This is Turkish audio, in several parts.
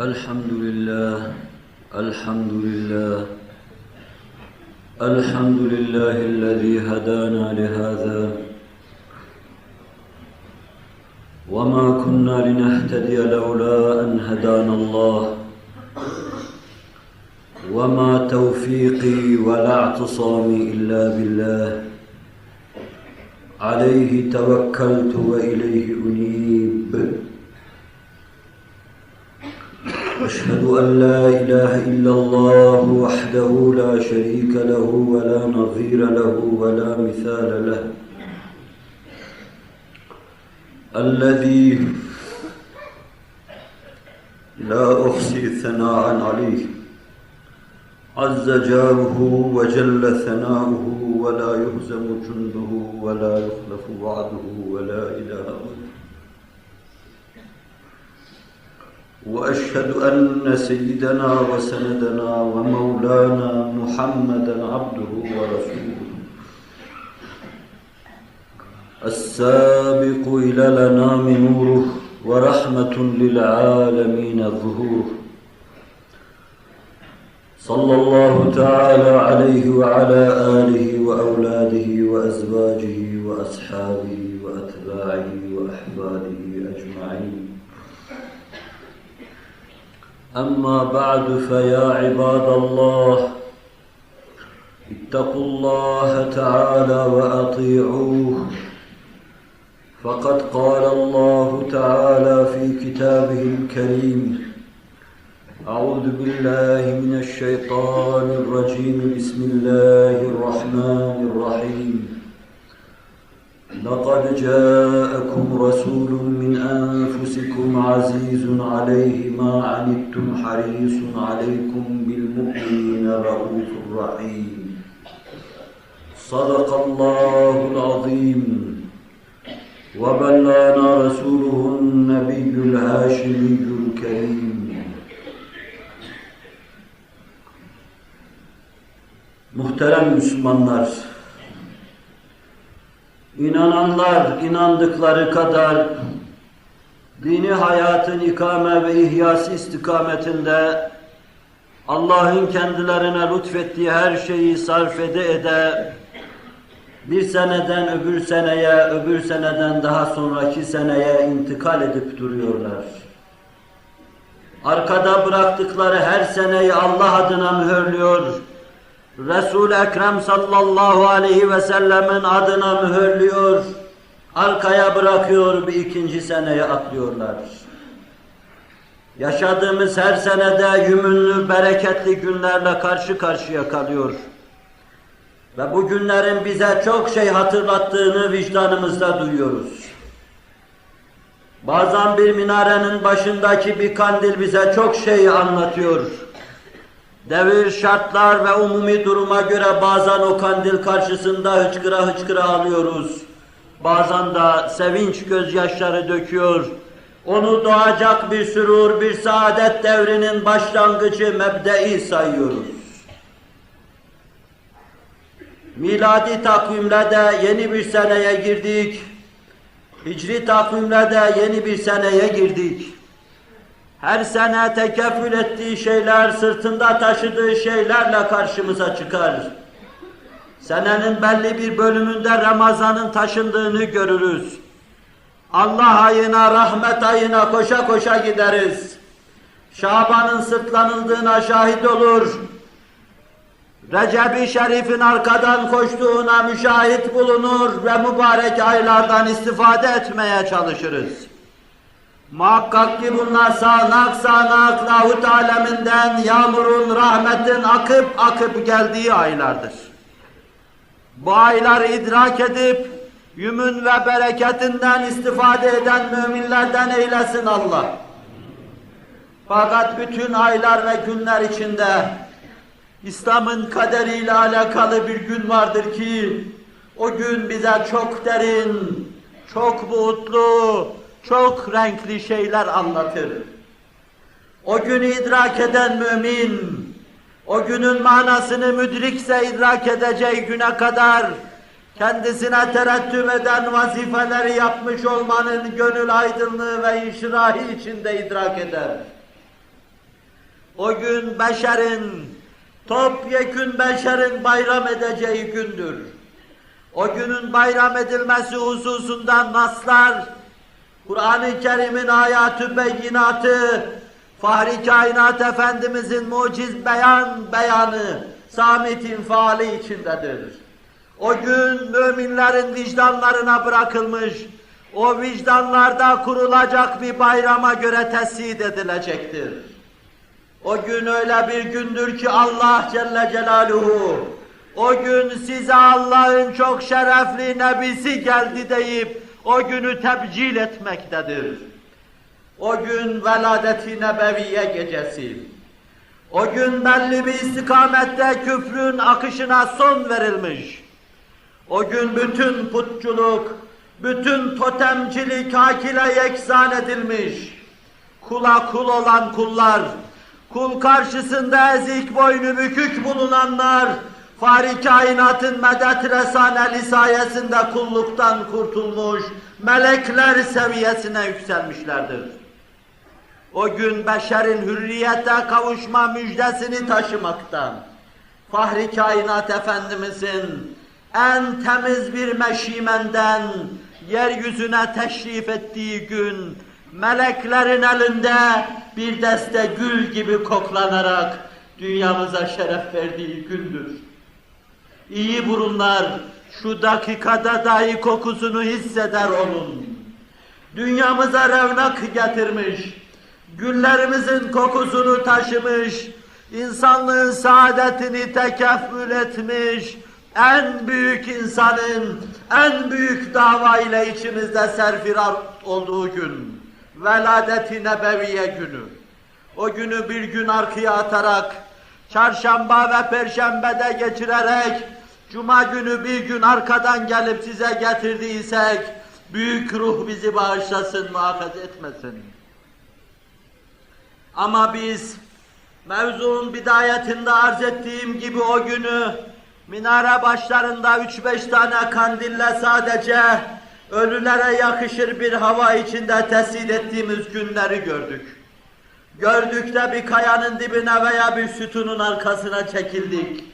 الحمد لله الحمد لله الحمد لله الذي هدانا لهذا. وما كنا لنهتدي لولا أن هدانا الله. وما توفيقي ولا اعتصامي إلا بالله. عليه توكلت وإليه أنيب أشهد أن لا إله إلا الله وحده لا شريك له ولا نظير له ولا مثال له. الذي لا أحصي ثناء عليه. عز جاره وجل ثناؤه ولا يهزم جنده ولا يخلف وعده ولا إله غيره وأشهد أن سيدنا وسندنا ومولانا محمدا عبده ورسوله. السابق إلى الأنام نوره ورحمة للعالمين ظهوره. صلى الله تعالى عليه وعلى آله وأولاده وأزواجه وأصحابه وأتباعه واحفاده أما بعد فيا عباد الله اتقوا الله تعالى وأطيعوه. فقد قال الله تعالى في كتابه الكريم أعوذ بالله من الشيطان الرجيم. بسم الله الرحمن الرحيم. لقد جاءكم رسول من أنفسكم عزيز عليه ما عنتم حريص عليكم بالمؤمنين رؤوف رحيم. صدق الله العظيم. وبلغنا رسوله النبي الهاشمي الكريم. Muhterem Müslümanlar, İnananlar inandıkları kadar dini hayatın ikame ve ihyası istikametinde Allah'ın kendilerine lütfettiği her şeyi sarf ede ede bir seneden öbür seneye, öbür seneden daha sonraki seneye intikal edip duruyorlar. Arkada bıraktıkları her seneyi Allah adına mühürlüyor, Resul-i Ekrem sallallahu aleyhi ve sellemin adına mühürlüyor, arkaya bırakıyor bir ikinci seneye atlıyorlar. Yaşadığımız her senede yümünlü, bereketli günlerle karşı karşıya kalıyor. Ve bu günlerin bize çok şey hatırlattığını vicdanımızda duyuyoruz. Bazen bir minarenin başındaki bir kandil bize çok şey anlatıyor. Devir şartlar ve umumi duruma göre bazen o kandil karşısında hıçkıra hıçkıra alıyoruz. Bazen de sevinç gözyaşları döküyor. Onu doğacak bir sürur, bir saadet devrinin başlangıcı mebdei sayıyoruz. Miladi takvimle de yeni bir seneye girdik. Hicri takvimle de yeni bir seneye girdik her sene tekeffül ettiği şeyler, sırtında taşıdığı şeylerle karşımıza çıkar. Senenin belli bir bölümünde Ramazan'ın taşındığını görürüz. Allah ayına, rahmet ayına koşa koşa gideriz. Şaban'ın sırtlanıldığına şahit olur. Recep-i Şerif'in arkadan koştuğuna müşahit bulunur ve mübarek aylardan istifade etmeye çalışırız. Muhakkak ki bunlar sağanak sağanak lahut aleminden yağmurun, rahmetin akıp akıp geldiği aylardır. Bu ayları idrak edip yümün ve bereketinden istifade eden müminlerden eylesin Allah. Fakat bütün aylar ve günler içinde İslam'ın kaderiyle alakalı bir gün vardır ki o gün bize çok derin, çok buğutlu, çok renkli şeyler anlatır. O günü idrak eden mümin, o günün manasını müdrikse idrak edeceği güne kadar kendisine terettüp eden vazifeleri yapmış olmanın gönül aydınlığı ve inşirahı içinde idrak eder. O gün beşerin, topyekün beşerin bayram edeceği gündür. O günün bayram edilmesi hususundan naslar, Kur'an-ı Kerim'in ayatü beyinatı, Fahri Kainat Efendimizin muciz beyan beyanı, Samit'in faali içindedir. O gün müminlerin vicdanlarına bırakılmış, o vicdanlarda kurulacak bir bayrama göre tesid edilecektir. O gün öyle bir gündür ki Allah Celle Celaluhu, o gün size Allah'ın çok şerefli nebisi geldi deyip, o günü tebcil etmektedir. O gün veladeti nebeviye gecesi. O gün belli bir istikamette küfrün akışına son verilmiş. O gün bütün putçuluk, bütün totemcilik hakile yeksan edilmiş. Kula kul olan kullar, kul karşısında ezik boynu bükük bulunanlar, Fahri kainatın medet resaneli sayesinde kulluktan kurtulmuş, melekler seviyesine yükselmişlerdir. O gün beşerin hürriyete kavuşma müjdesini taşımaktan, Fahri kainat Efendimizin en temiz bir meşimenden yeryüzüne teşrif ettiği gün, meleklerin elinde bir deste gül gibi koklanarak dünyamıza şeref verdiği gündür. İyi burunlar şu dakikada dahi kokusunu hisseder onun. Dünyamıza revnak getirmiş, güllerimizin kokusunu taşımış, insanlığın saadetini tekeffül etmiş, en büyük insanın, en büyük dava ile içimizde serfirar olduğu gün, veladeti nebeviye günü. O günü bir gün arkaya atarak, çarşamba ve perşembede geçirerek, cuma günü bir gün arkadan gelip size getirdiysek, büyük ruh bizi bağışlasın, muhafaza etmesin. Ama biz, mevzuun bidayetinde arz ettiğim gibi o günü, minare başlarında üç beş tane kandille sadece ölülere yakışır bir hava içinde tesil ettiğimiz günleri gördük. Gördük de bir kayanın dibine veya bir sütunun arkasına çekildik.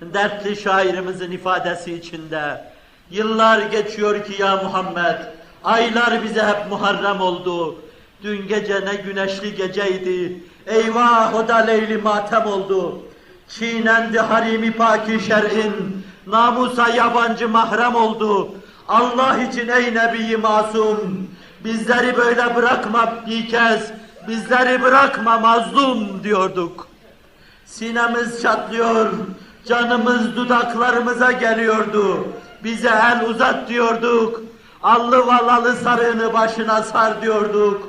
Dertli şairimizin ifadesi içinde. Yıllar geçiyor ki ya Muhammed, aylar bize hep Muharrem oldu. Dün gece ne güneşli geceydi. Eyvah o da leyli matem oldu. Çiğnendi harimi paki şer'in. Namusa yabancı mahrem oldu. Allah için ey Nebi masum. Bizleri böyle bırakma bir kez. Bizleri bırakma mazlum diyorduk. Sinemiz çatlıyor. Canımız dudaklarımıza geliyordu. Bize el uzat diyorduk. Allı valalı sarığını başına sar diyorduk.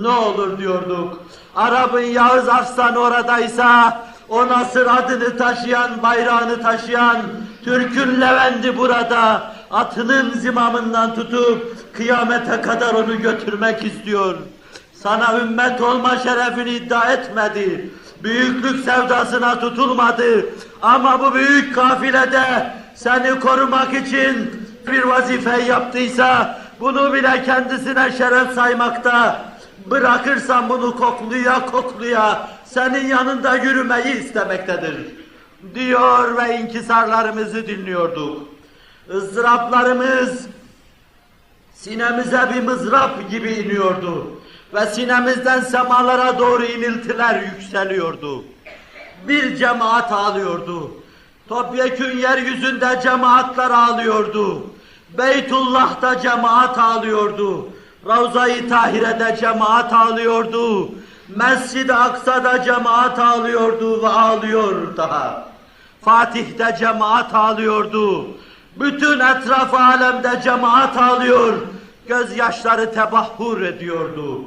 Ne olur diyorduk. Arap'ın Yağız Arslan oradaysa o Nasır adını taşıyan, bayrağını taşıyan Türk'ün Levendi burada atının zimamından tutup kıyamete kadar onu götürmek istiyor. Sana ümmet olma şerefini iddia etmedi. Büyüklük sevdasına tutulmadı. Ama bu büyük kafilede seni korumak için bir vazife yaptıysa bunu bile kendisine şeref saymakta. Bırakırsan bunu kokluya kokluya senin yanında yürümeyi istemektedir. Diyor ve inkisarlarımızı dinliyorduk. ızdıraplarımız sinemize bir mızrap gibi iniyordu. Ve sinemizden semalara doğru iniltiler yükseliyordu. Bir cemaat ağlıyordu. Topyekün yeryüzünde cemaatler ağlıyordu. Beytullah'ta cemaat ağlıyordu. Ravza-i Tahire'de cemaat ağlıyordu. Mescid-i Aksa'da cemaat ağlıyordu ve ağlıyor daha. Fatih'te cemaat ağlıyordu. Bütün etraf alemde cemaat ağlıyor. Gözyaşları tebahhur ediyordu.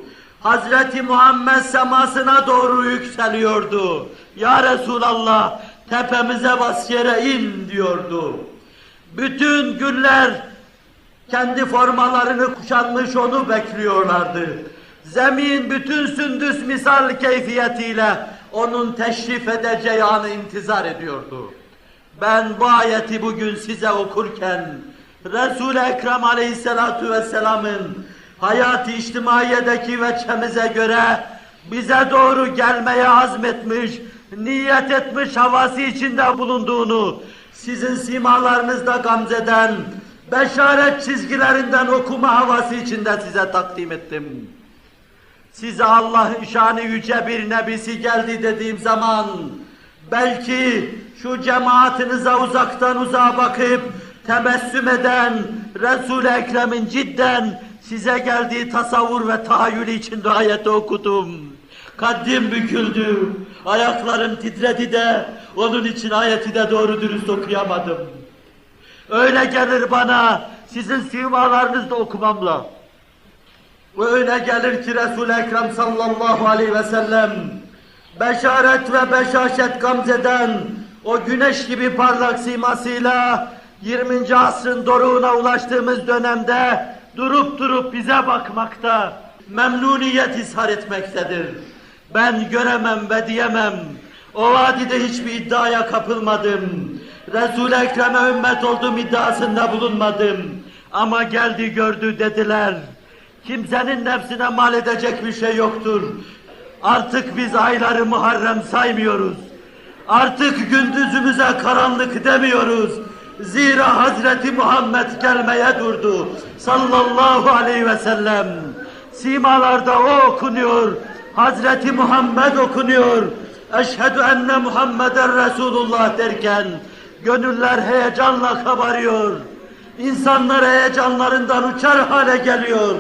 Hazreti Muhammed semasına doğru yükseliyordu. Ya Resulallah tepemize bas yere in diyordu. Bütün güller kendi formalarını kuşanmış onu bekliyorlardı. Zemin bütün sündüs misal keyfiyetiyle onun teşrif edeceği anı intizar ediyordu. Ben bu ayeti bugün size okurken Resul-i Ekrem Aleyhisselatu Vesselam'ın hayat-ı içtimaiyedeki veçemize göre bize doğru gelmeye azmetmiş, niyet etmiş havası içinde bulunduğunu, sizin simalarınızda gamzeden, beşaret çizgilerinden okuma havası içinde size takdim ettim. Size Allah'ın şanı yüce bir nebisi geldi dediğim zaman, belki şu cemaatinize uzaktan uzağa bakıp, tebessüm eden Resul-i Ekrem'in cidden size geldiği tasavvur ve tahayyülü içinde ayeti okudum. Kaddim büküldü, ayaklarım titredi de onun için ayeti de doğru dürüst okuyamadım. Öyle gelir bana sizin simalarınızda okumamla. Ve öyle gelir ki Resul-i Ekrem sallallahu aleyhi ve sellem beşaret ve beşaşet gamzeden o güneş gibi parlak simasıyla 20. asrın doruğuna ulaştığımız dönemde durup durup bize bakmakta, memnuniyet ishar etmektedir. Ben göremem ve diyemem, o vadide hiçbir iddiaya kapılmadım. Resul-i Ekrem'e ümmet olduğum iddiasında bulunmadım. Ama geldi gördü dediler. Kimsenin nefsine mal edecek bir şey yoktur. Artık biz ayları Muharrem saymıyoruz. Artık gündüzümüze karanlık demiyoruz. Zira Hazreti Muhammed gelmeye durdu. Sallallahu aleyhi ve sellem. Simalarda o okunuyor. Hazreti Muhammed okunuyor. Eşhedü enne Muhammeden Resulullah derken gönüller heyecanla kabarıyor. İnsanlar heyecanlarından uçar hale geliyor.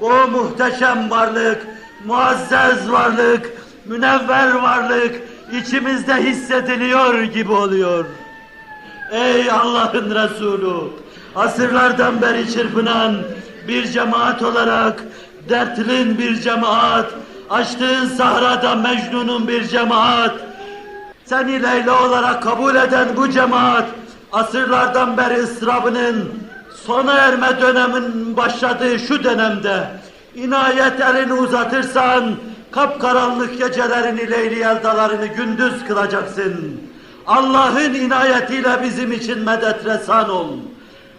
O muhteşem varlık, muazzez varlık, münevver varlık içimizde hissediliyor gibi oluyor. Ey Allah'ın Resulü! Asırlardan beri çırpınan bir cemaat olarak dertlin bir cemaat, açtığın sahrada Mecnun'un bir cemaat, seni Leyla olarak kabul eden bu cemaat, asırlardan beri ıstırabının sona erme dönemin başladığı şu dönemde, inayet elini uzatırsan, kapkaranlık gecelerini, leyli yeldalarını gündüz kılacaksın. Allah'ın inayetiyle bizim için medet resan ol.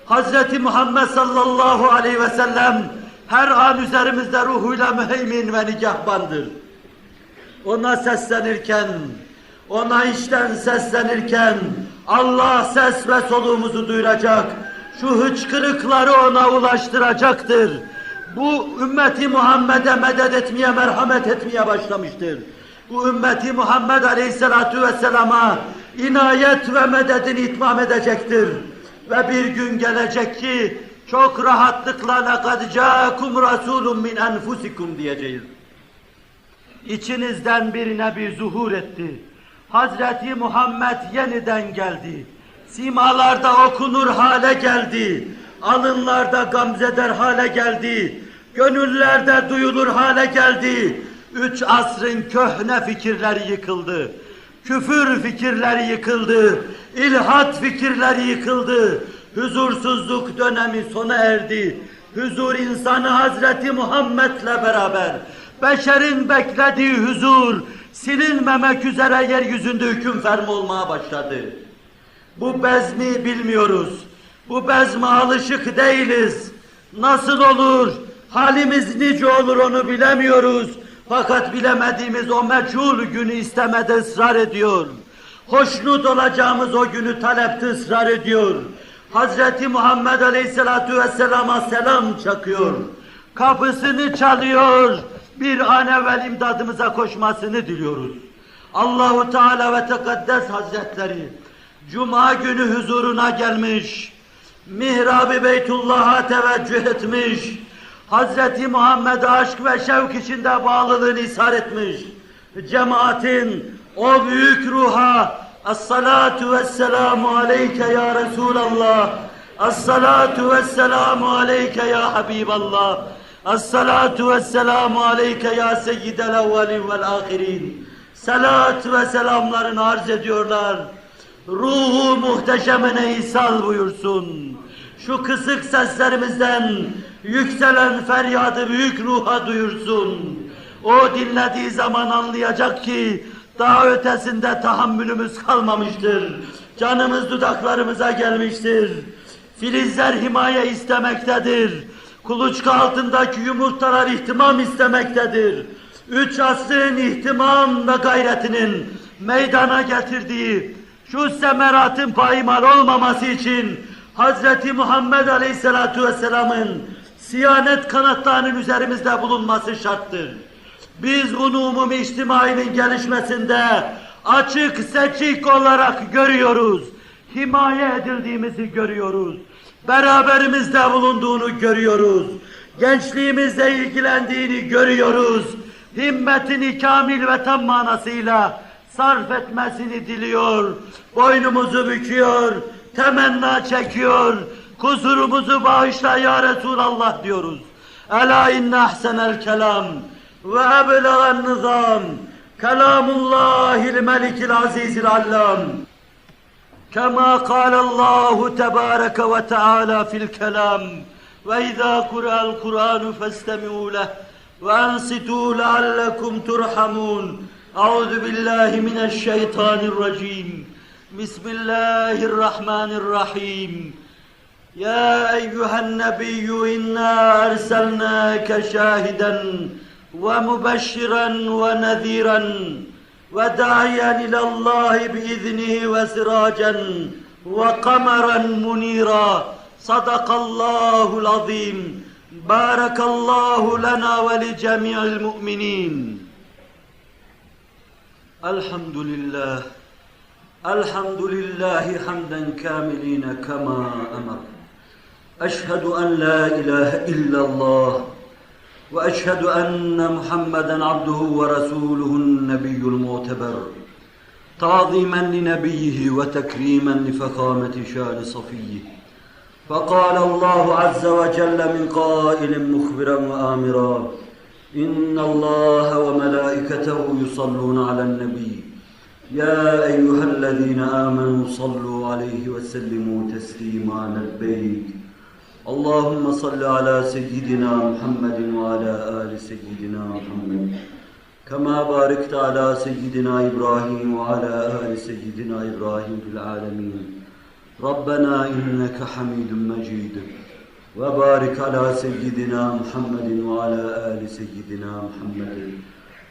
Hazreti Muhammed sallallahu aleyhi ve sellem her an üzerimizde ruhuyla müheymin ve nigahbandır. Ona seslenirken, ona içten seslenirken Allah ses ve soluğumuzu duyuracak. Şu hıçkırıkları ona ulaştıracaktır. Bu ümmeti Muhammed'e medet etmeye, merhamet etmeye başlamıştır. Bu ümmeti Muhammed Aleyhisselatu Vesselam'a inayet ve mededini itmam edecektir. Ve bir gün gelecek ki çok rahatlıkla لَقَدْ جَاءَكُمْ رَسُولٌ مِنْ أَنْفُسِكُمْ diyeceğiz. İçinizden bir nebi zuhur etti. Hazreti Muhammed yeniden geldi. Simalarda okunur hale geldi. Alınlarda gamzeder hale geldi. Gönüllerde duyulur hale geldi. Üç asrın köhne fikirleri yıkıldı. Küfür fikirleri yıkıldı. İlhat fikirleri yıkıldı. Huzursuzluk dönemi sona erdi. Huzur insanı Hazreti Muhammed'le beraber beşerin beklediği huzur silinmemek üzere yeryüzünde hüküm fermi olmaya başladı. Bu bezmi bilmiyoruz. Bu bezme alışık değiliz. Nasıl olur? Halimiz nice olur onu bilemiyoruz. Fakat bilemediğimiz o meçhul günü istemede ısrar ediyor. Hoşnut olacağımız o günü talepte ısrar ediyor. Hazreti Muhammed Aleyhisselatu Vesselam'a selam çakıyor. Kapısını çalıyor. Bir an evvel imdadımıza koşmasını diliyoruz. Allahu Teala ve Tekaddes Hazretleri Cuma günü huzuruna gelmiş. Mihrab-ı Beytullah'a teveccüh etmiş. Hazreti Muhammed'e aşk ve şevk içinde bağlılığını ishar etmiş. Cemaatin o büyük ruha Es-salatu vesselamu aleyke ya Resulallah. Es-salatu vesselamu aleyke ya Habiballah. Es-salatu vesselamu aleyke ya seyyidel evvelin vel ahirin. Salat ve selamlarını arz ediyorlar. Ruhu muhteşemine ishal buyursun. Şu kısık seslerimizden yükselen feryadı büyük ruha duyursun. O dinlediği zaman anlayacak ki daha ötesinde tahammülümüz kalmamıştır. Canımız dudaklarımıza gelmiştir. Filizler himaye istemektedir. Kuluçka altındaki yumurtalar ihtimam istemektedir. üç asrın ihtimam ve gayretinin meydana getirdiği şu semeratın payimal olmaması için Hz. Muhammed Aleyhisselatu Vesselam'ın siyanet kanatlarının üzerimizde bulunması şarttır. Biz bunu umumi içtimainin gelişmesinde açık seçik olarak görüyoruz. Himaye edildiğimizi görüyoruz. Beraberimizde bulunduğunu görüyoruz. Gençliğimizle ilgilendiğini görüyoruz. Himmetini kamil ve tam manasıyla sarf etmesini diliyor. Boynumuzu büküyor, temenna çekiyor. Kusurumuzu bağışla ya Resulallah diyoruz. Ela inne ahsenel kelam ve eblegan nizam kelamullahil melikil azizil allam. Kema kâlallahu tebâreke ve teâlâ fil kelam. Ve izâ kura'l Kur'anu festemi'û leh ve ansitu leallekum turhamun. Euzu billahi mineşşeytanirracim. Bismillahirrahmanirrahim. يا أيها النبي إنا أرسلناك شاهدا ومبشرا ونذيرا وداعيا إلى الله بإذنه وسراجا وقمرا منيرا. صدق الله العظيم. بارك الله لنا ولجميع المؤمنين. الحمد لله. الحمد لله حمدا كاملين كما أمر. أشهد أن لا إله إلا الله وأشهد أن محمدا عبده ورسوله النبي المعتبر تعظيما لنبيه وتكريما لفخامة شان صفيه. فقال الله عز وجل من قائل مخبرا وامرا إن الله وملائكته يصلون على النبي. يا أيها الذين آمنوا صلوا عليه وسلموا تسليما Allahümme salli ala seyyidina Muhammedin ve ala ali seyyidina Muhammed. Kema barikte ala seyyidina İbrahim ve ala ali seyyidina İbrahim fil alemin. Rabbena inneke hamidun mecid. Ve barik ala seyyidina Muhammedin ve ala ali seyyidina Muhammedin.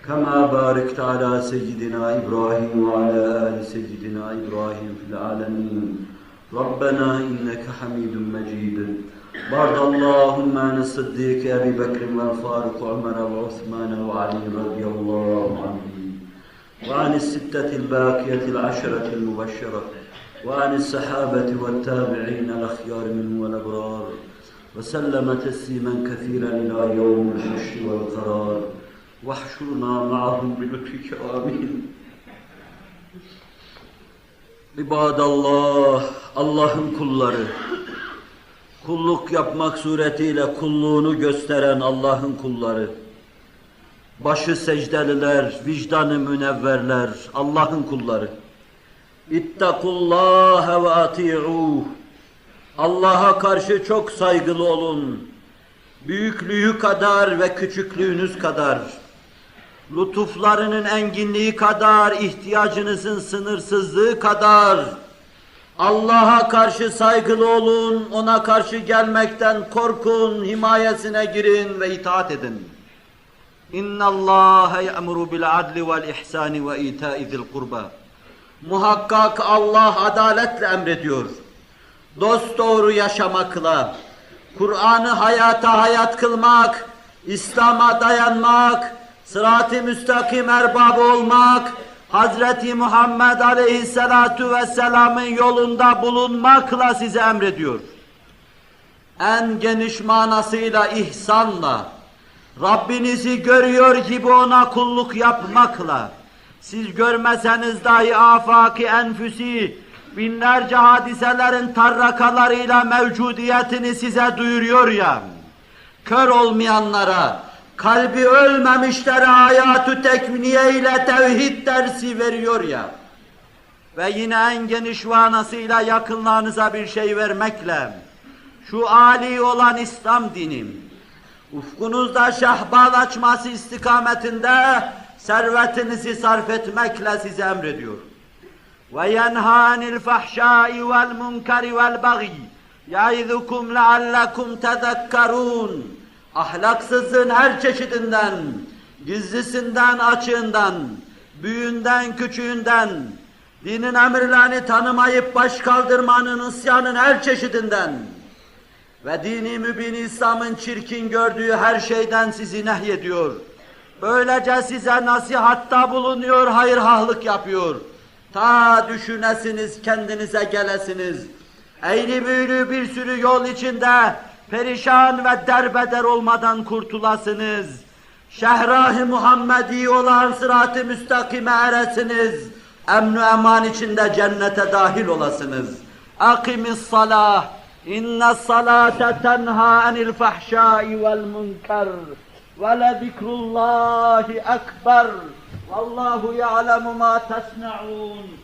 Kema barikte ala seyyidina İbrahim ve ala ali seyyidina İbrahim fil alemin. Rabbena inneke hamidun mecid. بارك اللهم عن الصديق أبي بكر والفاروق وعمر وعثمان وعلي رضي الله عنهم وعن الستة الباقية العشرة المبشرة وعن الصحابة والتابعين الأخيار منهم والأبرار وسلم تسليما كثيرا إلى يوم الحشر والقرار واحشرنا معهم بلطفك آمين. İbadallah, Allah'ın kulları, kulluk yapmak suretiyle kulluğunu gösteren Allah'ın kulları, başı secdeliler, vicdanı münevverler, Allah'ın kulları. İttakullâhe ve ati'ûh. Allah'a karşı çok saygılı olun. Büyüklüğü kadar ve küçüklüğünüz kadar. Lütuflarının enginliği kadar, ihtiyacınızın sınırsızlığı kadar. Allah'a karşı saygılı olun, ona karşı gelmekten korkun, himayesine girin ve itaat edin. Bil adli vel ihsani ve ita'i zil kurba. Muhakkak Allah adaletle emrediyor. Dost doğru yaşamakla, Kur'an'ı hayata hayat kılmak, İslam'a dayanmak, sırat-ı müstakim erbabı olmak, Hazreti Muhammed Aleyhisselatu Vesselam'ın yolunda bulunmakla size emrediyor. En geniş manasıyla ihsanla, Rabbinizi görüyor gibi ona kulluk yapmakla, siz görmeseniz dahi afaki enfüsi, binlerce hadiselerin tarrakalarıyla mevcudiyetini size duyuruyor ya, kör olmayanlara, kalbi ölmemişlere hayatü tekviniye ile tevhid dersi veriyor ya, ve yine en geniş manasıyla yakınlarınıza bir şey vermekle, şu âli olan İslam dinim, ufkunuzda şahbal açması istikametinde servetinizi sarf etmekle size emrediyor. Ve yenhanil fahşai vel munkari vel bagi yaizukum leallekum tezekkarun ahlaksızlığın her çeşidinden gizlisinden açığından, büyüğünden küçüğünden, dinin emirlerini tanımayıp baş kaldırmanın isyanın her çeşidinden ve dini mübin İslam'ın çirkin gördüğü her şeyden sizi nehyediyor. Böylece size nasihatta bulunuyor, hayırhahlık yapıyor. Ta düşünesiniz, kendinize gelesiniz. Eğri büğrü bir sürü yol içinde perişan ve derbeder olmadan kurtulasınız. Şehrah-ı Muhammedi olan sırat-ı müstakime eresiniz. Emn-i eman içinde cennete dahil olasınız. Akimis salah. İnne salate tenha anil fahşai vel münker. Ve ledikrullahi ekber. Vallahu ya'lemu ma tesna'un.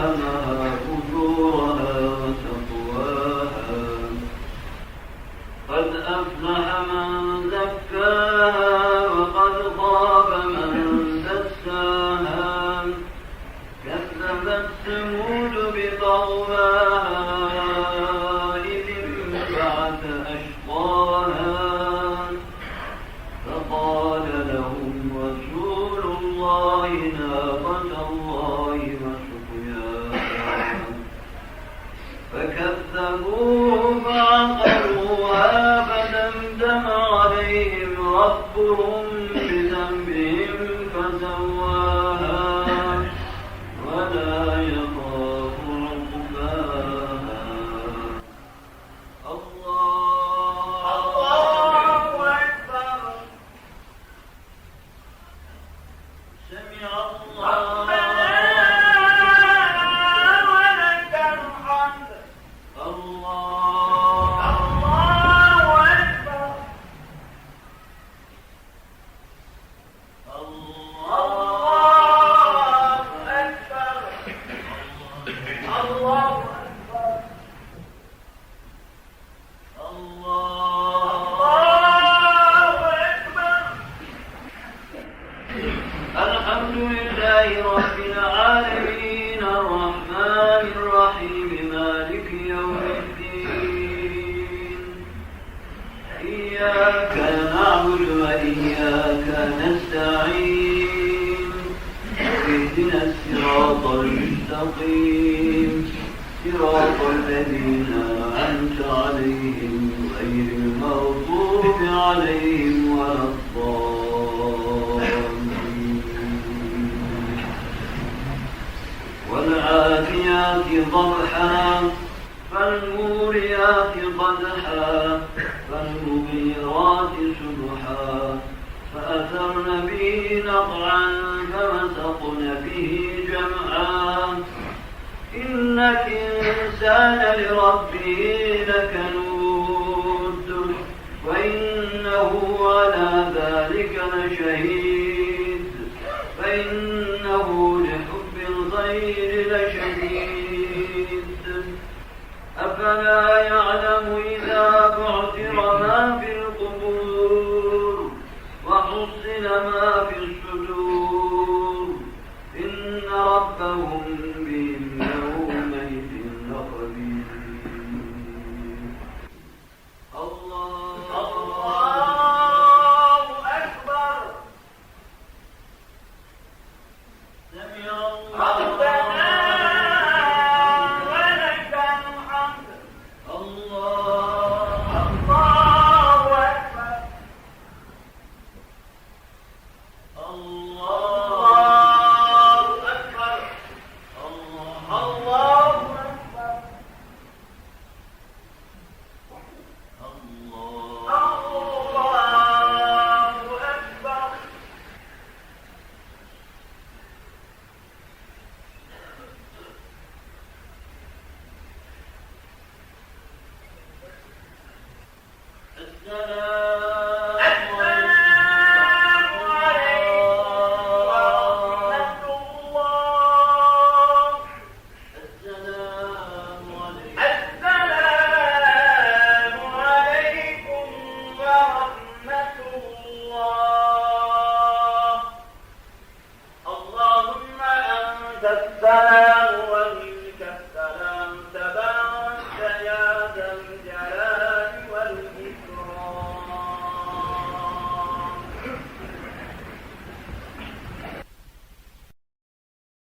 ধারণা الصراط المستقيم. صراط الذين أنعمت عليهم غير المغضوب عليهم ولا الضالين. والعاديات ضبحا فالموريات قدحا فالمغيرات سبحا. فأثرن به نقعا فوسطن به جمعا. إن الإنسان لربه لكنود وإنه على ذلك لشهيد. فإنه لحب الخير لشديد. أفلا يعلم إذا بعثر ما في ما في الصدور. إن ربهم